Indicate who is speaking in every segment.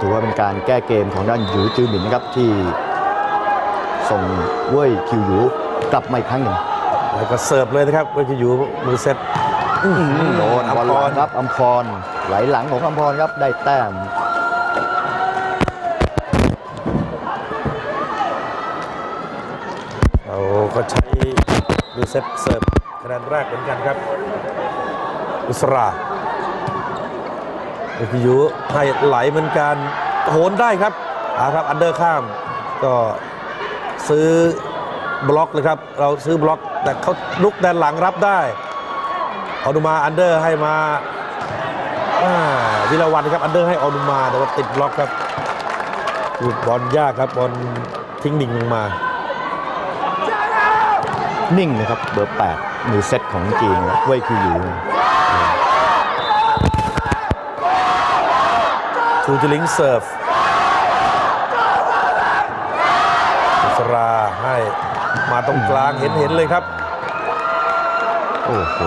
Speaker 1: ถือว่าเป็นการแก้เกมของด้านหยูจือหมินนะครับที่ส่งเว่ยคิวหยูกลับมาอีกครั้งหนึ่ง
Speaker 2: แล้วก็เสิร์ฟเลยนะครับเวทีอยู่มือเซต
Speaker 1: โดน
Speaker 2: อัม
Speaker 1: บอล
Speaker 2: พ
Speaker 1: หลั
Speaker 2: รง
Speaker 1: ครับอัมพรไหลหลังของอัมพรครับได้แต้ม
Speaker 2: เราก็ใช้มือเซตเสิร์ฟคะแนนแรกเหมือนกันครับ อุสรา เวทีอยู่ให้ไหลเหมือนกันโหนได้ครับอาครับอันเดอร์ข้าม ก็ซื้อบล็อกเลยครับ เราซื้อบล็อกแต่เขาลุกแดนหลังรับได้อาดูมาอันเดอร์ให้มาวิลาวันครับอันเดอร์ให้ออนุมาแต่ว่าติดบล็อกครับลูกบอลยากครับบอลทิ้งดิ่งลงมา
Speaker 1: นิ่งนะครับเบอร์8มือเซตของจีนเว่ยคิวหยู
Speaker 2: ชูจิลิงเซิร์ฟอิสราให้มาตรงกลางเห็นเห็นเลยครับ
Speaker 1: โอ้โห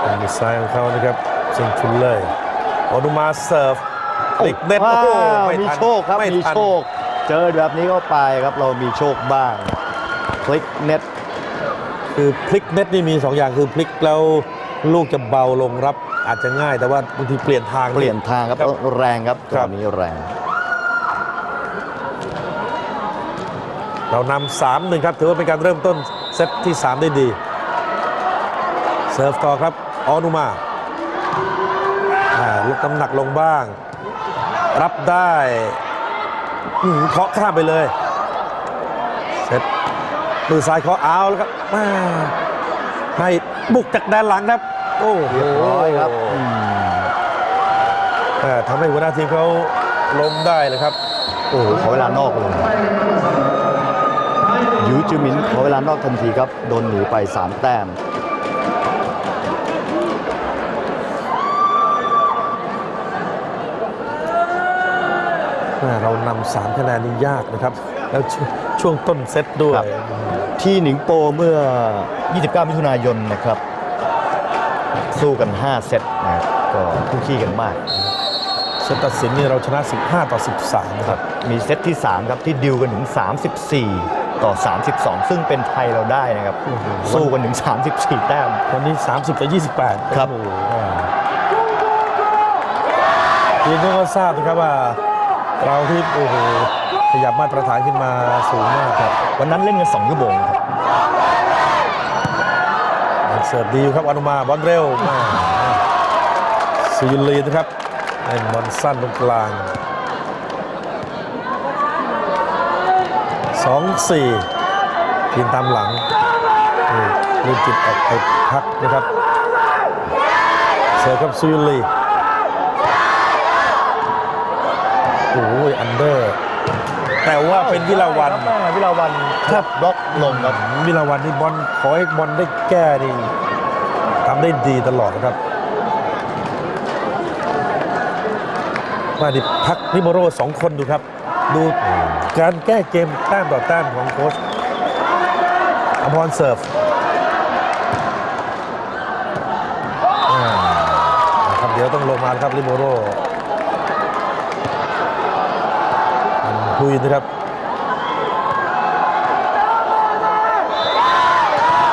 Speaker 2: เป็นดีไซน์ของเขานะครับเชิงชุนเลยโอนุมาเซิร์ฟคลิกเน็ต
Speaker 1: ว้า
Speaker 2: โอ้โห
Speaker 1: ว
Speaker 2: ไม่
Speaker 1: มี
Speaker 2: ทัน
Speaker 1: โชคครับ
Speaker 2: ไม่
Speaker 1: มี
Speaker 2: ทัน
Speaker 1: โชค เจอแบบนี้เข้าไปครับเรามีโชคบ้างคลิกเน็ต
Speaker 2: คือพลิกเน็ตนี่มี2อย่างคือพลิกแล้วลูกจะเบาลงรับอาจจะง่ายแต่ว่าบางทีเปลี่ยนทาง
Speaker 1: เปลี่ยนทางครับ
Speaker 2: ครับ
Speaker 1: แรงครับ
Speaker 2: ครั
Speaker 1: ต
Speaker 2: บ
Speaker 1: อนนี้แรง
Speaker 2: เรานำสามหนึ่งครับ ถือว่าเป็นการเริ่มต้นเซตที่ 3 ได้ดี เซิร์ฟต่อครับ ออนุมาอ่าลดน้ำหนักลงบ้าง รับได้อื้อ หือเคาะข้ามไปเลยเซตมือซ้ายเคาะเอาแล้วครับแม่ให้บุกจากด้านหลังครับ โอ้โห
Speaker 1: เรียบร้อยครับอืม
Speaker 2: แต่ทำให้หัวหน้าทีมเขาล้มได้เลยครับ
Speaker 1: โอ้โหขอเวลานอกเลยหยูจือหมินขอเวลานอกทันทีครับ โดนหนีไป 3 แต้ม
Speaker 2: เรานำสามคะแนนนี่ยากนะครับ แล้วชวช่วงต้นเซตด้วย
Speaker 1: ครับที่หนิงโปเมื่อ 29 มิถุนายนนะครับ สู้กัน 5 เซตนะครับก็คู่ขี้กันมาก
Speaker 2: เซตตัดสินนี่เราชนะ 15 ต่อ 13นะครับ
Speaker 1: มีเซตที่ 3 ครับ ที่ดิวกันถึง 34 ต่อ 32 ซึ่งเป็นไทยเราได้นะครับ สู้กันถึง 34 แต้ม
Speaker 2: วันนี้ 30 ต่อ 28
Speaker 1: ครับ
Speaker 2: โอ้โหทีมก็ทราบนะครับว่า เราที่โอ้โหขยับมาตรฐานขึ้นมาสูงมากครับ
Speaker 1: วันนั้นเล่นกัน2ชั่วโมงครับ
Speaker 2: เสิร์ฟดีครับอนุมาบอลเร็วแม่ซิยุลีนะครับเล่นบอลสั้นตรงกลาง2-4ทีมตามหลังนี่ลืมจิตออกไปพักนะครับ เสิร์ฟครับซิยุลี โอ้ยอันเดอร์ แต่ว่าเป็นวิลาวัน
Speaker 1: แม่วิลาวันครับ บล็อกลงครับ
Speaker 2: มิลาวันนี่บอลขอให้บอลได้แก้นี่ทำได้ดีตลอดนะครับมาดิพักนิโมโรสองคนดูครับ ดูการแก้เกมแต้มต่อแต้มของโค้ชอภรเสิร์ฟอ่านะครับเดี๋ยวต้องลงมานะครับลิโมโร อันคุยนะครับ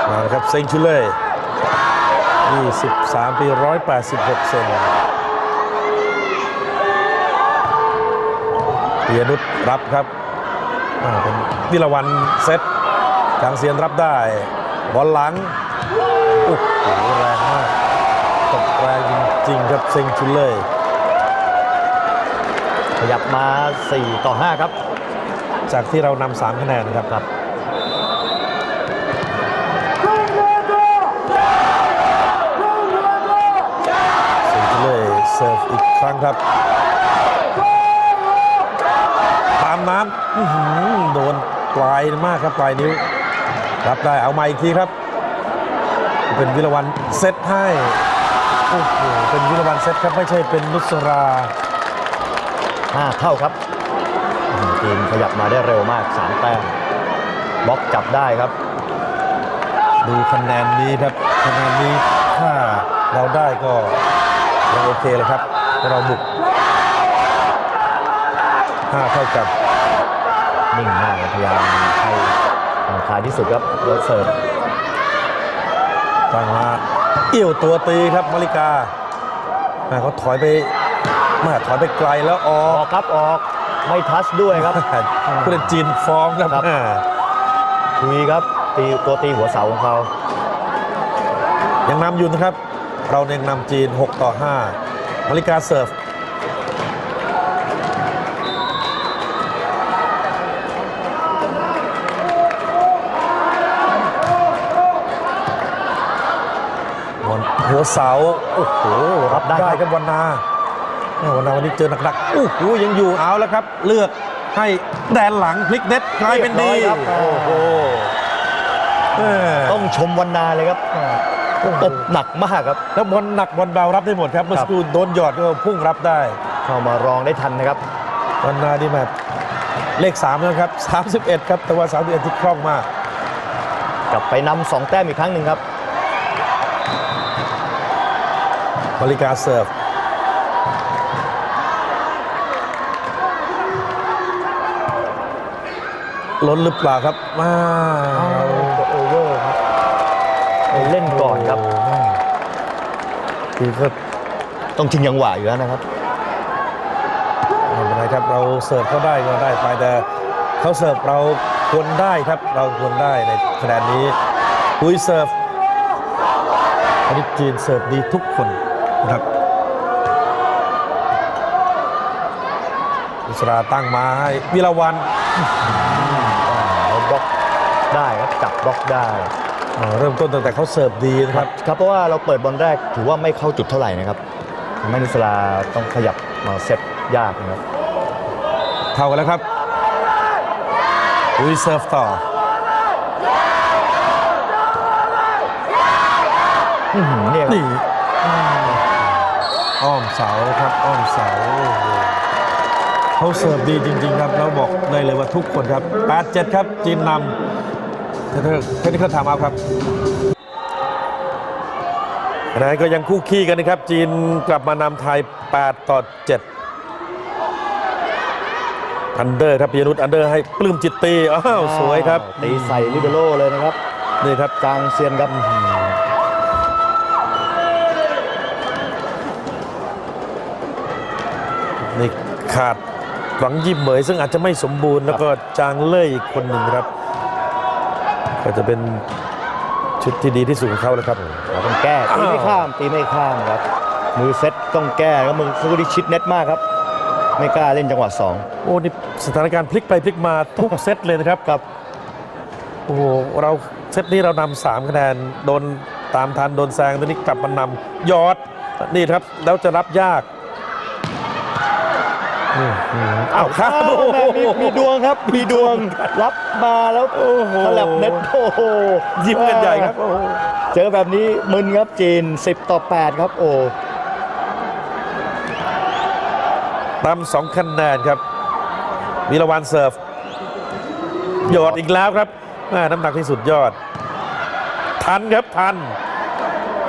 Speaker 2: มาครับเซงชูเล่23 ปี 186 เซนปียนุษรับครับเป็นวิลวันเซตจางเซียนรับได้ บอลหลังโอ้โหแรงมากตกแรงจริง ๆ ครับเซงชูเล่
Speaker 1: ขยับมา 4 ต่อ 5 ครับ
Speaker 2: จากที่เรานำ3คะแนนนะครับ
Speaker 1: ครับ
Speaker 2: เซนชูเล่เสิร์ฟอีกครั้งครับ ตามน้ำอื้อหือโดนปลายมากครับ ปลายนิ้ว รับได้เอามาอีกทีครับ เป็นวิรวันเซตให้ โอ้โห เป็นวิรวันเซตครับ ไม่ใช่เป็นนุสรา
Speaker 1: 5 เท่าครับอืมทีมขยับมาได้เร็วมาก3แต้มบล็อกจับได้ครับ
Speaker 2: ดูคะแนนนี้ครับคะแนนนี้ถ้าเราได้ก็ยังโอเคเลยครับ เราบุกห้าเท่ากัน
Speaker 1: นิ่งมากพยายามให้ผ่อนคลายที่สุดครับแล้วเสิร์ฟ
Speaker 2: ตั้งมาเอี่ยวตัวตีครับมาริกาแม่เขาถอยไป แม่ถอยไปไกลแล้วอ
Speaker 1: อ
Speaker 2: อ
Speaker 1: อกกครับออกไม่ทัชด้วยครับ
Speaker 2: ผู้เล่นจีนฟ้องครับ
Speaker 1: ครับ
Speaker 2: แม่
Speaker 1: คุยครับตีตัวตีหัวเสาของเขา
Speaker 2: ยังนำอยู่นะครับ เรายังนำจีน 6 ต่อ 5มาริกาเสิร์ฟบอลหัวเสา โอ้โหรับได้ครับวันนาแม่ วันนาวันนี้เจอหนักๆโอ้โหยังอยู่เอาแล้วครับ เลือกให้แดนหลังพลิกเน็ตกลายเป็นดี
Speaker 1: รียบร้อยครับโอ้โห
Speaker 2: แม่
Speaker 1: ต้องชมวันนาเลยครับตบหนักมากครับ
Speaker 2: แล้วบอลหนักบอลเบารับได้หมดครับเมื่อ
Speaker 1: ครั
Speaker 2: สั
Speaker 1: บ
Speaker 2: กครู่โดนหยอดก็พุ่งรับได้
Speaker 1: เข้ามารองได้ทันนะครับ
Speaker 2: วันนาดีแมตเลข3นะครับ 31 ครับ แต่ว่า 31 ที่คล่องมาก
Speaker 1: กลับไปนำสองแต้มอีกครั้งหนึ่งครับ
Speaker 2: มาริกาเสิร์ฟ ล้นหรือเปล่าครับมา
Speaker 1: โอเวอร์ครับเล่นก่อนครับ
Speaker 2: โโหแม่คือก็
Speaker 1: ต้องชิงยังหวะอยู่แล้วนะครับ
Speaker 2: ไม่เป็นไรครับเราเสิร์ฟเขาได้ก็ได้ไปแต่เขาเสิร์ฟเราควรได้ครับเราควรได้ในคะแนนนี้คุยเสิร์ฟอันนี้จีนเสิร์ฟดีทุกคนนะครับอิสราตั้งมาให้วิลาวัน
Speaker 1: เขา บล็อกได้ครับจับบล็อกได้
Speaker 2: อ่าเริ่มต้นตั้งแต่เขาเสิร์ฟดีนะครับ
Speaker 1: ครับเพราะว่าเราเปิดบอลแรกถือว่าไม่เข้าจุดเท่าไหร่นะครับทำให้นุสลาต้องขยับมาเซตยากนะครับ
Speaker 2: เท่ากันแล้วครับอุยเซิร์ฟต่อ
Speaker 1: อื้อหือเนี่ยครับ
Speaker 2: นี่อ้อมเสาครับ อ้อมเสาโอ้โห เขาเสิร์ฟดีจริง ๆ ครับแล้วบอกได้เลยว่าทุกคนครับ 8-7 ครับ จีนนำเทเทคนิคถามเอาครับขณะนั้นก็ยังคู่ขี้กันนะครับ จีนกลับมานำไทย 8 ต่อ 7 อันเดอร์ครับปียนุชอันเดอร์ให้ปลื้มจิตตีอ้าวสวยครับ
Speaker 1: ตีใส่ลิเบโร่เลยนะครับ
Speaker 2: นี่ครับ
Speaker 1: กลางเซียนครับ
Speaker 2: นี่ขาด หวังยิมเหมยซึ่งอาจจะไม่สมบูรณ์แล้วก็จางเล่ยอีกคนหนึ่งครับ ก็จะเป็นชุดที่ดีที่สุดของเขาแล้วครับ
Speaker 1: เราต้องแก้ตีไม่ข้ามตีไม่ข้ามครับ มือเซตต้องแก้ครับมือสู้ที่ชิดเน็ตมากครับ ไม่กล้าเล่นจังหวะสอง
Speaker 2: โอ้นี่สถานการณ์พลิกไปพลิกมาทุกเซตเลยนะครับ
Speaker 1: ครับ
Speaker 2: โอ้โหเราเซตนี้เรานำสามคะแนนโดนตามทันโดนแซงตอนนี้กลับมานำยอดนี่ครับแล้วจะรับยาก อื้อหืออ้าวครับ
Speaker 1: อ้าวแม่มีมีดวงครับ มีดวงรับมาแล้ว
Speaker 2: โอ้โห
Speaker 1: สลับเน็ตโอ้โห
Speaker 2: ยิ้มกันใหญ่ครับโอ้โห
Speaker 1: เจอแบบนี้มึนครับจีน 10 ต่อ 8 ครับ โอ้
Speaker 2: นำสองคะแนนครับวิรวันเสิร์ฟหยอดอีกแล้วครับแม่น้ำหนักที่สุดยอด ทันครับทัน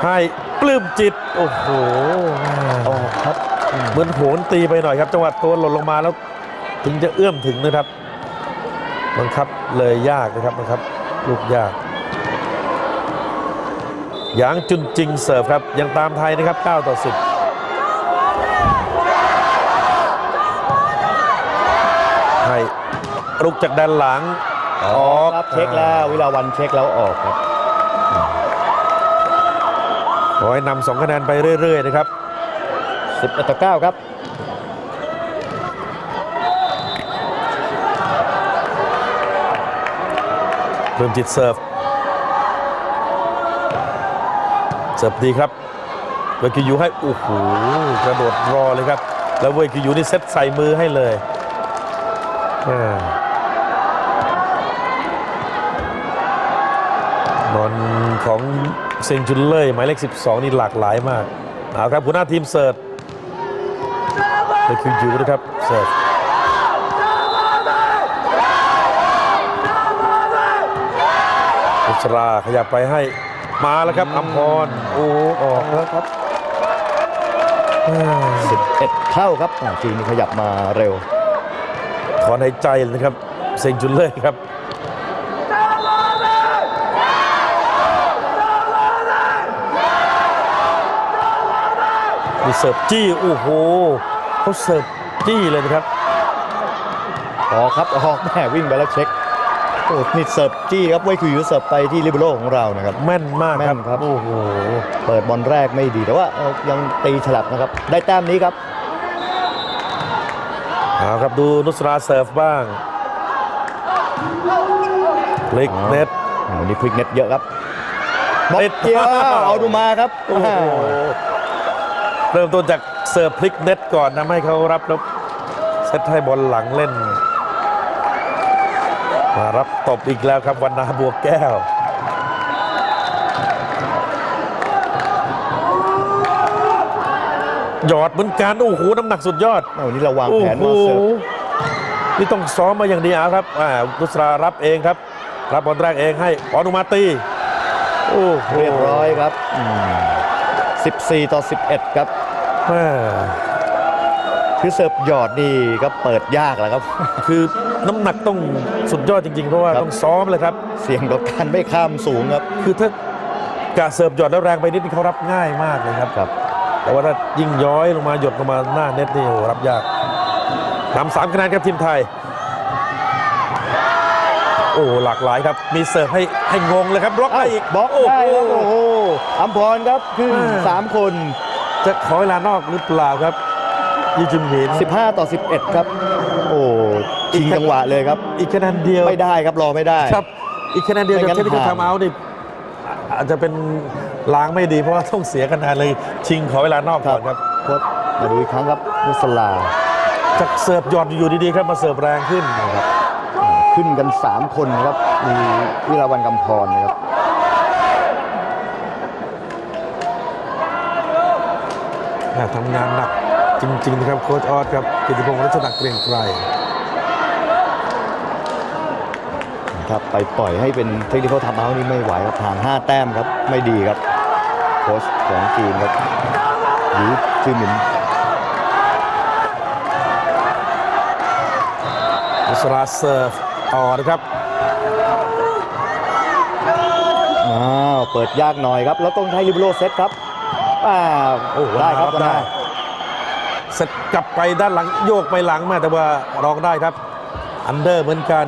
Speaker 2: ให้ปลื้มจิต โอ้โหแม่
Speaker 1: ออกครับ
Speaker 2: เหมือนโหนตีไปหน่อยครับจังหวะตัวหล่นลงมาแล้ว ถึงจะเอื้อมถึงนะครับ บังคับเลยยากนะครับบังคับ ลูกยากหยางจุนจริงเสิร์ฟครับ ยังตามไทยนะครับ 9 ต่อ 10ให้ลุกจากด้านหลังออก
Speaker 1: ครับเช็คแล้ววิลาวันเช็คแล้วออกครับ
Speaker 2: ขอให้นำสองคะแนนไปเรื่อย ๆ นะครับ
Speaker 1: 11ต่อ9ครับ
Speaker 2: เริ่มจิตเสิร์ฟ เสิร์ฟดีครับเวกิยูให้โอ้โหกระโดดรอเลยครับ แล้วเวกิยูนี่เซตใส่มือให้เลยแม่บอลของเซงจุนเล่หมายเลข 12 นี่หลากหลายมาก เอาครับหัวหน้าทีมเสิร์ฟ เวกิยูนะครับเสิร์ฟชราขยับไปให้มาแล้วครับอัมพรโอ้ออก
Speaker 1: แล้วครับ11 เท่าครับอ่าจีนนี่ขยับมาเร็ว
Speaker 2: ถอนหายใจเลยนะครับ เซ็งจุนเลยครับมีเสิร์ฟจี้ โอ้โห เขาเสิร์ฟจี้เลยนะครับ
Speaker 1: ออกครับออกแม่วิ่งไปแล้วเช็คโอ้นี่เสิร์ฟจี้ครับไว้คือเสิร์ฟไปที่ลิเบโรของเรานะครับ
Speaker 2: แม่นมากครับ
Speaker 1: แม่นครับ
Speaker 2: โอ้โห
Speaker 1: เปิดบอลแรกไม่ดีแต่ว่าเอ่อยังตีฉลับนะครับ ได้แต้มนี้ครับ
Speaker 2: เอาครับดูนุสราเสิร์ฟบ้างพลิกเน็ต
Speaker 1: อ่าวันนี้พลิกเน็ตเยอะครับบล็อก
Speaker 2: ติด
Speaker 1: เกียร์เอาดูมาครับ
Speaker 2: โอ้โหเริ่มต้นจาก เสิร์ฟพลิกเน็ตก่อนนะไม่ให้เขารับแล้วเซตให้บอลหลังเล่น มารับตบอีกแล้วครับวันนาบัวแก้วหยอดเหมือนกันโอ้โหน้ำหนักสุดยอด
Speaker 1: อ่าวันนี้เราวาง
Speaker 2: โอ้
Speaker 1: แผน
Speaker 2: โห
Speaker 1: มาเสิร์ฟ
Speaker 2: นี่ต้องซ้อมมาอย่างดีเอาครับอ่านุสรารับเองครับ รับบอลแรกเองให้ออนุมาตีโอ้โห
Speaker 1: เรียบร้อยครับอืม14 ต่อ 11 ครับ
Speaker 2: แม่
Speaker 1: คือเสิร์ฟหยอดนี่ก็เปิดยากแหล้วครับ
Speaker 2: คือน้ำหนักต้องสุดยอดจริงๆ เพราะว่า
Speaker 1: ครับ
Speaker 2: ต้องซ้อมเลยครับ
Speaker 1: เสี่ยงต่อการไม่ข้ามสูงครับ
Speaker 2: คือถ้ากะเสิร์ฟหยอดแล้วแรงไปนิดนี่เขารับง่ายมากเลยครับ
Speaker 1: ครับ
Speaker 2: แต่ว่าถ้ายิ่งย้อยลงมาหยดลงมาหน้าเน็ตนี่โอ้โหรับยากนำสามคะแนนครับทีมไทย โอ้หลากหลายครับ มีเสิร์ฟให้ให้งงเลยครับบล็อกได้อีก
Speaker 1: บล็อก
Speaker 2: โอ้
Speaker 1: ได้
Speaker 2: โห
Speaker 1: ครับโอ้โหอัมพรครับขึ้น
Speaker 2: อ่า
Speaker 1: สามคน
Speaker 2: จะขอเวลานอกหรือเปล่าครับยี่จุนหมิน
Speaker 1: 15 ต่อ 11 ครับ โอ้ชิงจังหวะเลยครับ
Speaker 2: อีกคะแนนเดียว
Speaker 1: ไม่ได้ครับรอไม่ได้
Speaker 2: ครับ อีกคะแนนเดียว
Speaker 1: ไม่งั้
Speaker 2: จาก
Speaker 1: น
Speaker 2: เทคนิค
Speaker 1: ห่าง
Speaker 2: ทำเอาท์นี่อะอาจจะเป็นล้างไม่ดีเพราะว่าต้องเสียคะแนนเลยชิงขอเวลานอกก่อนครับ
Speaker 1: โค้ชมาดูอีกครั้งครับนุสลา
Speaker 2: จากเสิร์ฟหยอดอยู่ดีๆครับมาเสิร์ฟแรงขึ้น
Speaker 1: นะครับขึ้นกัน 3 คนครับมีวิราวันกำพรนะครับ
Speaker 2: แม่ ทำงานหนักจริงๆนะครับโค้ชออสครับกิติพงศ์รัชดาเกรียงไกร
Speaker 1: ครับไปปล่อยให้เป็นเทคนิคทำเอานี่ไม่ไหวครับห่าง5 แต้มครับไม่ดีครับโค้ชของจีนครับหรือชื่อหมิน
Speaker 2: นุสราเสิร์ฟต่อนะครับ
Speaker 1: อ้าวเปิดยากหน่อยครับ แล้วต้องให้ลิเบโรเซตครับ อ้าว
Speaker 2: โอ้โห
Speaker 1: ได้ครับ
Speaker 2: รับได้
Speaker 1: ได้
Speaker 2: เสร็จกลับไปด้านหลังโยกไปหลังมาแต่ว่าร้องได้ครับ อันเดอร์เหมือนกัน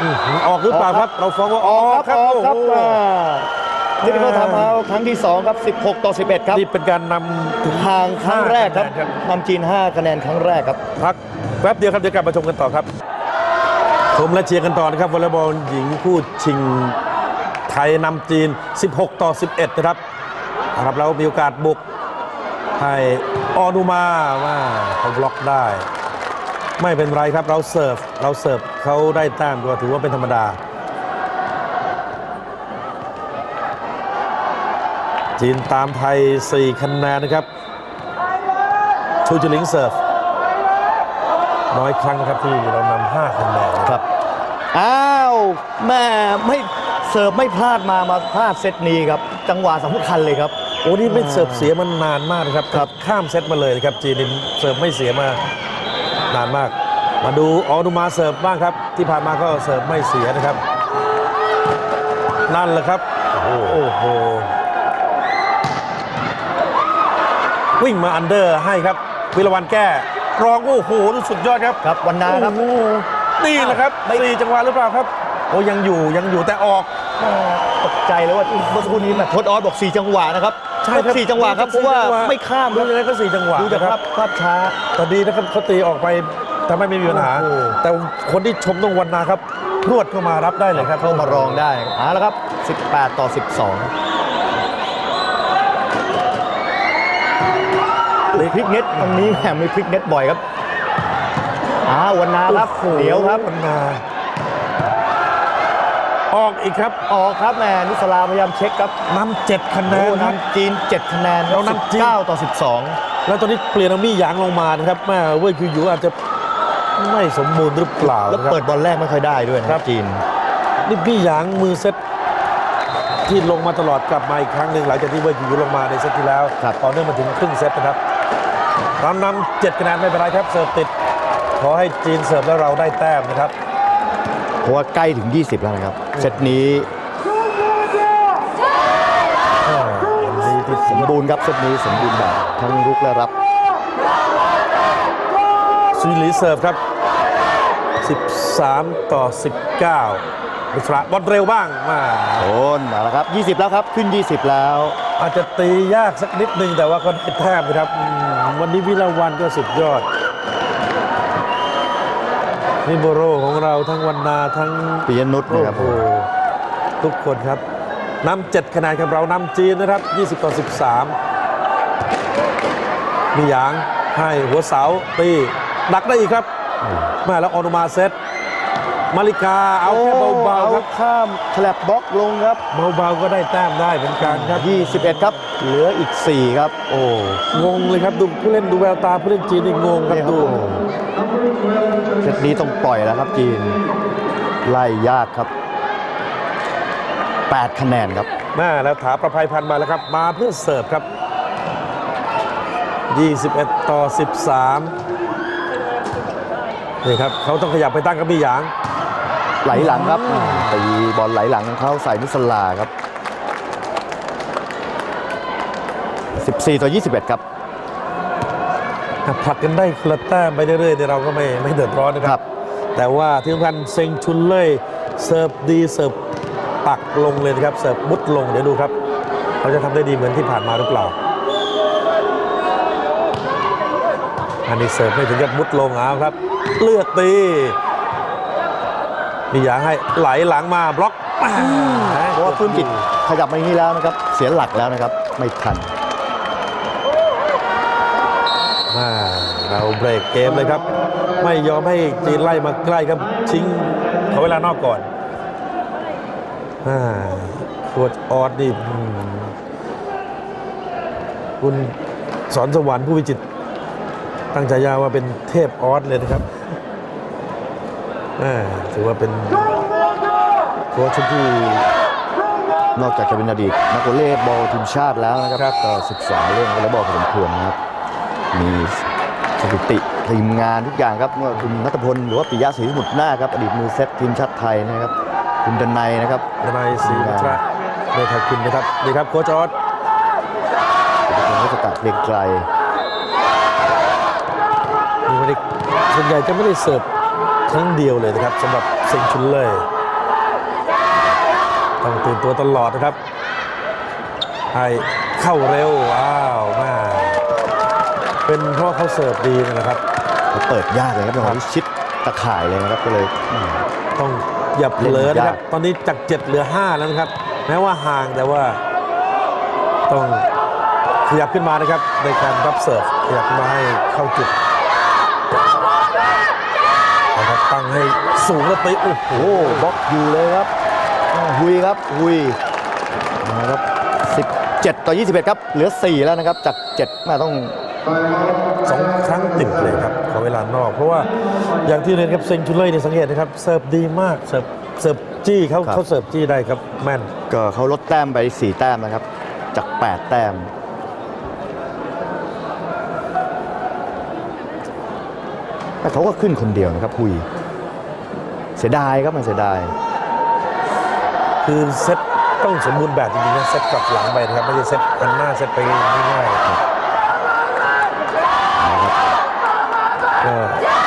Speaker 2: อื้อหือออกหรือเปล่าครับ เราฟ้องว่าออกครับ
Speaker 1: ออก
Speaker 2: โอ้
Speaker 1: ครับ
Speaker 2: โห
Speaker 1: เทคนิคทำเอาครั้งที่ 2 ครับ 16 ต่อ 11 ครับ
Speaker 2: นี่เป็นการนำถึง
Speaker 1: ห่างครั้งแรกครับ
Speaker 2: ห้าะแนน
Speaker 1: นำจีน 5 คะแนนครั้งแรกครับ
Speaker 2: พักแป๊บเดียวครับ เดี๋ยวกลับมาชมกันต่อครับ ชมและเชียร์กันต่อนะครับวอลเลย์บอลหญิงคู่ชิงไทยนำจีน 16 ต่อ 11 นะครับนะ ครับเรามีโอกาสบุก ให้ออนุมาว่าเขาบล็อกได้ ไม่เป็นไรครับเราเสิร์ฟเราเสิร์ฟเขาได้แต้มก็ถือว่าเป็นธรรมดา จีนตามไทย 4 คะแนนนะครับ ชูจิลิงเสิร์ฟน้อยครั้งนะครับที่เรานำ5คะแนนครับ
Speaker 1: รับ อ้าวแม่ไม่เสิร์ฟไม่พลาดมามาพลาดเซตนี้ครับ จังหวะสำคัญเลยครับ
Speaker 2: โอ้นี่ไม่เสิร์ฟเสียมันนานมากนะครับ
Speaker 1: ครับ
Speaker 2: ข้ามเซตมาเลยนะครับจีนนี่เสิร์ฟไม่เสียมานานมาก มาดูออนุมาเสิร์ฟบ้างครับ ที่ผ่านมาก็เสิร์ฟไม่เสียนะครับ นั่นแหละครับ โอ้โห วิ่งมาอันเดอร์ให้ครับ วิรวันแก้รองโอ้โหสุดยอดครับ
Speaker 1: ครับวันนาครับ
Speaker 2: โอ้โหนี่แหละครับ
Speaker 1: ไม่
Speaker 2: สี่จังหวะหรือเปล่าครับ โอ้ยังอยู่ยังอยู่แต่ออก
Speaker 1: แม่ตกใจเลยว่าที่เมื่อสักครู่นี้แบบโค้ชออสบอก 4 จังหวะนะครับ
Speaker 2: ใช่ครับ
Speaker 1: สี่จังหวะครับเพราะว่าไม่ข้าม
Speaker 2: ดู
Speaker 1: ครับ
Speaker 2: ยังไงก็สี่จังหวะ
Speaker 1: ดูจาก
Speaker 2: นะ
Speaker 1: ภาพภาพช้า
Speaker 2: แต่ดีนะครับเขาตีออกไปทำให้ไม่มีปัญหา
Speaker 1: โอ้โห
Speaker 2: แต่คนที่ชมต้องวันนาครับรวดเข้ามารับได้เลยครับ
Speaker 1: เข้ามารองได้เอาละครับ 18 ต่อ 12พลิกเน็ตตรงนี้แหมมีพลิกเน็ตบ่อยครับอ้าววันนาครับ
Speaker 2: โอ้โห
Speaker 1: เดี๋ยวครับ
Speaker 2: วันนา ออกอีกครับ
Speaker 1: ออกครับแหมนุสลาพยายามเช็คครับ
Speaker 2: นำเจ็ดคะแน
Speaker 1: โอ้
Speaker 2: นครับ
Speaker 1: นำจีน 7 คะแนนครับ
Speaker 2: เรานำจีน
Speaker 1: 19ต่อ12
Speaker 2: แล้วตอนนี้เปลี่ยนเอามี่หยางลงมานะครับแม่เว้ยคืออยู่อาจจะไม่สมบูรณ์หรือเปล่า
Speaker 1: แล้ว
Speaker 2: นะครับ
Speaker 1: เปิดบอลแรกไม่ค่อยได้ด้วยนะค
Speaker 2: ครั
Speaker 1: รับบจีน
Speaker 2: นี่มี่หยางมือเซตที่ลงมาตลอดกลับมาอีกครั้งหนึ่งหลังจากที่เวอร์จิวลงมาในเซตที่แล้ว
Speaker 1: ครับ
Speaker 2: ต่อเนื่องมาถึงครึ่งเซตนะครับตามนำเจ็ดคะแนนไม่เป็นไรครับ เสิร์ฟติด ขอให้จีนเสิร์ฟแล้วเราได้แต้มนะครับ
Speaker 1: เพราะว่าใกล้ถึง 20 แล้วนะครับ เซตนี้
Speaker 2: อ่าวันนี้ที่
Speaker 1: สมบูรณ์ครับเซตนี้สมบูรณ์แบบทั้งรุกและรับ
Speaker 2: ซุยหลีเสิร์ฟครับ 13 ต่อ 19มิสระบอลเร็วบ้างมา
Speaker 1: โอนมาแล้วครับ 20 แล้วครับ ขึ้น 20 แล้ว
Speaker 2: อาจจะตียากสักนิดนึงแต่ว่าก็ได้แต้มนะครับอืมวันนี้วิลาวันก็สุดยอด นิโบโรของเราทั้งวันนาทั้ง
Speaker 1: ปิยนุช
Speaker 2: โอ้
Speaker 1: นะครับ
Speaker 2: โหทุกคนครับนำเจ็ดคะแนนครับเรานำจีนนะครับ 20 ต่อ 13 มีหยางให้หัวเสาตีดักได้อีกครับแมาแล้วออนุมาเซตมาริกาเอาแค่เบาๆครับ
Speaker 1: ข้ามแถลบบล็อกลงครับ
Speaker 2: เบาๆก็ได้แต้มได้เหมือนกันครับ
Speaker 1: 21 ครับ เหลืออีก 4 ครับ โอ้
Speaker 2: งงเลยครับดูผู้เล่นดูแววตาผู้เล่นจีนนี่งงครับ
Speaker 1: นี่ครับ
Speaker 2: ดู
Speaker 1: โอ้ เซตนี้ต้องปล่อยแล้วครับจีน ไล่ยากครับ 8 คะแนนครับ
Speaker 2: แม่แล้วถาประภัยพันธ์มาแล้วครับ มาเพื่อเสิร์ฟครับ 21 ต่อ 13 นี่ครับเขาต้องขยับไปตั้งกับพี่หยาง
Speaker 1: ไหลหลังครับตีบอลไหลหลังของเขาใส่นุสลาครับ 14 ต่อ 21 ครับ
Speaker 2: ผลักกันได้คนละแต้มไปเรื่อยๆเนี่ยเราก็ไม่ไม่เดือดร้อนนะค
Speaker 1: ครั
Speaker 2: รับ
Speaker 1: บ
Speaker 2: แต่ว่าที่สำคัญเซ็งชุนเล่ยเสิร์ฟดีเสิร์ฟปักลงเลยนะครับเสิร์ฟมุดลงเดี๋ยวดูครับเขาจะทำได้ดีเหมือนที่ผ่านมาหรือเปล่า อันนี้เสิร์ฟไม่ถึงกับมุดลงเอาครับ เลือกตีมีอย่างให้ไหลหลังมาบล็อกแหม
Speaker 1: เพราะว่าพื้นจิตขยับมาอย่างนี้แล้วนะครับ เสียหลักแล้วนะครับ ไม่ทัน
Speaker 2: อ่า เราเบรกเกมเลยครับ ไม่ยอมให้จีนไล่มาใกล้ครับชิงขอเวลานอกก่อนอ่าโคตรออดนี่อืมคุณสอนสวรรค์ผู้วิจิตรตั้งฉายาว่าเป็นเทพออสเลยนะครับอ่าถือว่าเป็นโค้ชที่
Speaker 1: นอกจากจะเป็นอดีตนักวอลเลย์บอลทีมชาติแล้วนะครับก็ศึกษาเรื่องวอลเลย์บอลพอสมควรนะครับ มี สถิติทีมงานทุกอย่างครับเมื่อคุณนัทพลหรือว่าปิยะศรีสมุทรนาคครับอดีตมือเซตทีมชาติไทยนะครับคุณดนัยนะครับ
Speaker 2: นายศรีวัชระเมธาคุณนะครับนี่ครับโค้ชออส
Speaker 1: คุณรัชตะเกรียงไกร
Speaker 2: นี่ไม่ได้ส่วนใหญ่จะไม่ได้เสิร์ฟครั้งเดียวเลยนะครับสำหรับเซงชุนเล่ยต้องตื่นตัวตลอดนะครับให้เข้าเร็วว้าวแม่ เป็นเพราะเขาเสิร์ฟดีนนแหละครับ
Speaker 1: เขาเปิดยากเลยครับจังหวะที่ชิดตะข่ายเลยนะครับก็เลยอืม
Speaker 2: ต้องอย่าเผลอนะครับ
Speaker 1: เล่นยาก
Speaker 2: ตอนนี้จาก7เหลือ5แล้วนะครับ แม้ว่าห่างแต่ว่า ต้องขยับขึ้นมานะครับ ในการรับเสิร์ฟขยับขึ้นมาให้เข้าจุดนะครับตั้งให้สูงแล้วไปโอ้โห
Speaker 1: โอ้บล็อกอยู่เลยครับอ่าหุยครับหุยมาครับ 17 ต่อ 21 ครับ เหลือ 4 แล้วนะครับ จาก7มาต้อง
Speaker 2: สองครั้งติดเลยครับขอเวลานอก เพราะว่าอย่างที่เรียนครับเซงชุนเล่ยเนี่ยสังเกตนะครับเสิร์ฟดีมากเสิร์ฟเสิร์ฟจี้เขา
Speaker 1: ครับ
Speaker 2: เขาเสิร์ฟจี้ได้ครับแม่น
Speaker 1: ก็เขาลดแต้มไป 4 แต้มนะครับ จาก 8 แต้ม แต่เขาก็ขึ้นคนเดียวนะครับหุย เสียดายครับมันเสียดาย
Speaker 2: คือเซตต้องสมบูรณ์แบบจริงๆนะเซตกลับหลังไปนะครับไม่ใช่เซตหันหน้าเซตไปง่ายๆครับ ก็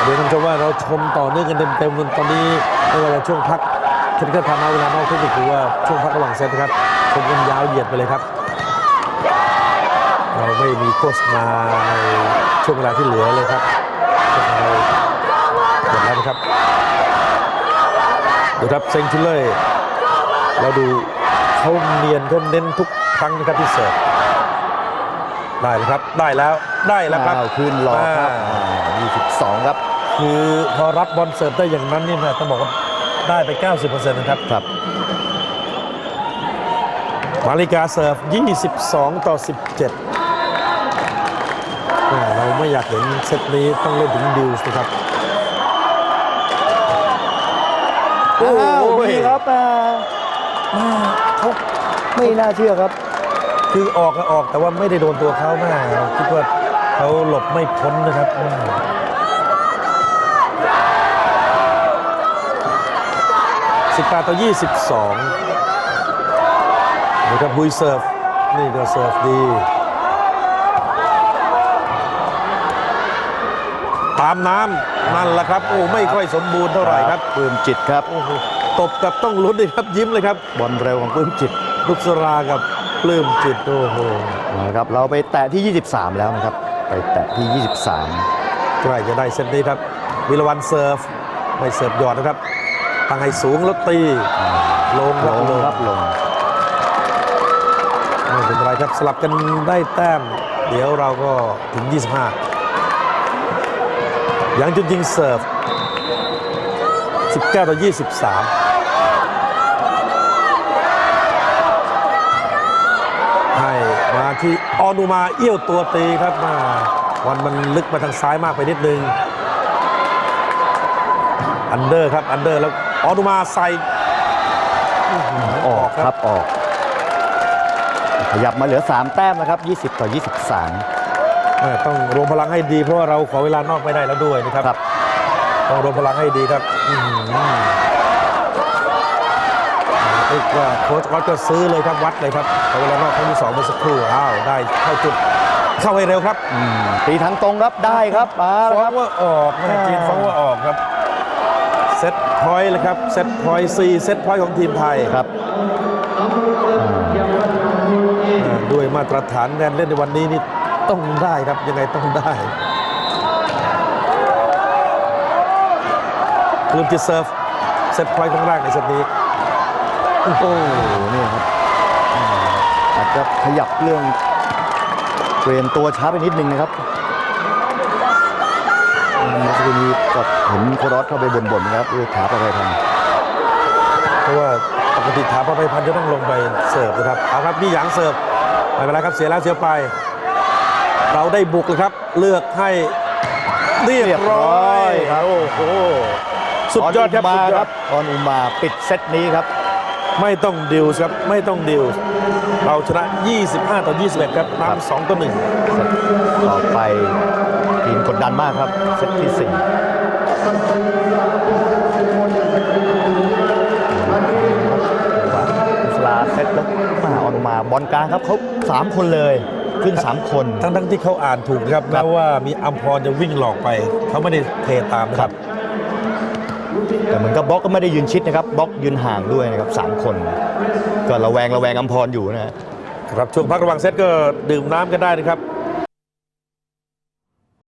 Speaker 2: เดี๋ยวท่านผู้ชมว่าเราชมต่อเนื่องกันเต็มๆตอนนี้ไม่ว่าจะช่วงพักเทคนิคทำเอาเวลานอกเทคนิคหรือว่าช่วงพักระหว่างเซตนะครับชมกันยาวเหยียดไปเลยครับ เราไม่มีโฆษณาในช่วงเวลาที่เหลือเลยครับพวกเราหมดแล้วนะครับดูครับเซ็งชุนเล่ยเราดูเขาเนียนเขาเน้นทุกครั้งนะครับที่เสิร์ฟได้แล้วครับ ได้แล้ว ได้แล้วครับ
Speaker 1: อ้าวขึ้นรอครับ
Speaker 2: อ่า
Speaker 1: อ่า22ครับ
Speaker 2: คือพอรับบอลเสิร์ฟได้อย่างนั้นนี่นะต้องบอกว่าได้ไป 90%นะครับ
Speaker 1: ครับ
Speaker 2: มาริกาเสิร์ฟ 22 ต่อ 17แหม่เราไม่อยากเห็นเซตนี้ต้องเล่นถึงดิวส์นะครับ
Speaker 1: อ้าวดีครับอ่า
Speaker 2: เขา
Speaker 1: ไม่น่าเชื่อครับ
Speaker 2: คือออกก็ออกแต่ว่าไม่ได้โดนตัวเขาแม่คิดว่าเขาหลบไม่พ้นนะครับ แม่สิบแปดต่อยี่สิบสองนี่ครับฮุยเซิร์ฟ นี่ก็เซิร์ฟดี ตามน้ำนั่นแหละครับ โอ้ ไม่ค่อยสมบูรณ์เท่าไหร่ครับ
Speaker 1: ปลื้มจิตครับ
Speaker 2: โอ้โหตบกับต้องลุ้นเลยครับยิ้มเลยครับ
Speaker 1: บอลเร็วของปลื้มจิต
Speaker 2: ลุกสรากับปลื้มจิต โอ้โห
Speaker 1: นะครับเราไปแตะที่ 23 แล้วนะครับ ไปแตะที่ 23
Speaker 2: ใกล้จะได้เซตนี้ครับวิรวันเซิร์ฟ ไม่เสิร์ฟหยอดนะครับ ตั้งให้สูงแล้วตีลงค
Speaker 1: ล
Speaker 2: รับ
Speaker 1: ง
Speaker 2: ลง
Speaker 1: ครับลง
Speaker 2: ไม่เป็นไรครับสลับกันได้แต้ม เดี๋ยวเราก็ถึง 25 ยังจุดยิงเสิร์ฟ 19 ต่อ 23 ให้มาที่ออนุมาเอี้ยวตัวตีครับมาวันมันลึกมาทางซ้ายมากไปนิดนึง อันเดอร์ครับ อันเดอร์แล้ว ออนุมาใส่
Speaker 1: ออกครับออก ขยับมาเหลือ 3 แต้มนะครับ 20 ต่อ 23
Speaker 2: แม่ต้องรวมพลังให้ดีเพราะว่าเราขอเวลานอกไม่ได้แล้วด้วยนะครับ
Speaker 1: ครับ
Speaker 2: ต้องรวมพลังให้ดีครับอื้อหือเรียกว่าโค้ชวัดก็ซื้อเลยครับวัดเลยครับขอเวลานอกครั้งที่สองเมื่อสักครู่อ้าวได้เข้าจุดเข้าให้เร็วครับ
Speaker 1: อืมตีทางตรงครับได้ครับมาแล้ว
Speaker 2: ฟ้อ
Speaker 1: ค
Speaker 2: ง
Speaker 1: รับ
Speaker 2: ว่าออกนะจีนฟ้องว่าออกครับเซตพอยต์เลยครับเซตพอยต์ซีเซตพอยต์ของทีมไทย
Speaker 1: ครับ
Speaker 2: อ่าด้วยมาตรฐานการเล่นในวันนี้นี่ต้องได้ครับยังไงต้องได้ปลื้มจิตเซิร์ฟเซตพอยต์ครั้งแรกในเซตนี้
Speaker 1: โอ้โหนี่ครับอืมอาจจะขยับเรื่องเปลี่ยนตัวช้าไปนิดนึงนะครับอืม เมื่อสักครู่นี้ก็เห็นโครอสเข้าไปบ่นๆนะครับเรื่องขาประภัยพันธ์
Speaker 2: เพราะว่าปกติถาพระไพพันธ์จะต้องลงไปเสิร์ฟนะครับเอาครับนี่หยางเสิร์ฟไม่เป็นไรครับเสียแล้วเสียไป เราได้บุกเลยครับ เลือกให้เรียบร้อยครับโอ้โหสุดยอดครับ
Speaker 1: มา
Speaker 2: สุดย
Speaker 1: ค
Speaker 2: อ
Speaker 1: รั
Speaker 2: ด
Speaker 1: บออนอุมาปิดเซตนี้ครับ
Speaker 2: ไม่ต้องดิวส์ครับไม่ต้องดิวส์ เราชนะ 25 ต่อ 21 ครับ
Speaker 1: ครับ
Speaker 2: นำ2ต่อ1
Speaker 1: เซตต่อไปทีมกดดันมากครับ เซตที่สี่ว่าอุสลาเซตแล้วมาออนมาบอลกลางครับเขาสามคนเลยขึ้นสามคน
Speaker 2: ทั้งทั้งๆที่เขาอ่านถูกนะครับ
Speaker 1: ครั
Speaker 2: แม้
Speaker 1: บ
Speaker 2: ว่ามีอัมพรจะวิ่งหลอกไป เขาไม่ได้เทตามนะครับ
Speaker 1: แต่เหมือนกับบล็อกก็ไม่ได้ยืนชิดนะครับบล็อกยืนห่างด้วยนะครับสามคน ก็ระแวงระแวงอัมพรอยู่นะฮะ
Speaker 2: ครับช่วงพักระหว่างเซตก็ดื่มน้ำกันได้นะครับ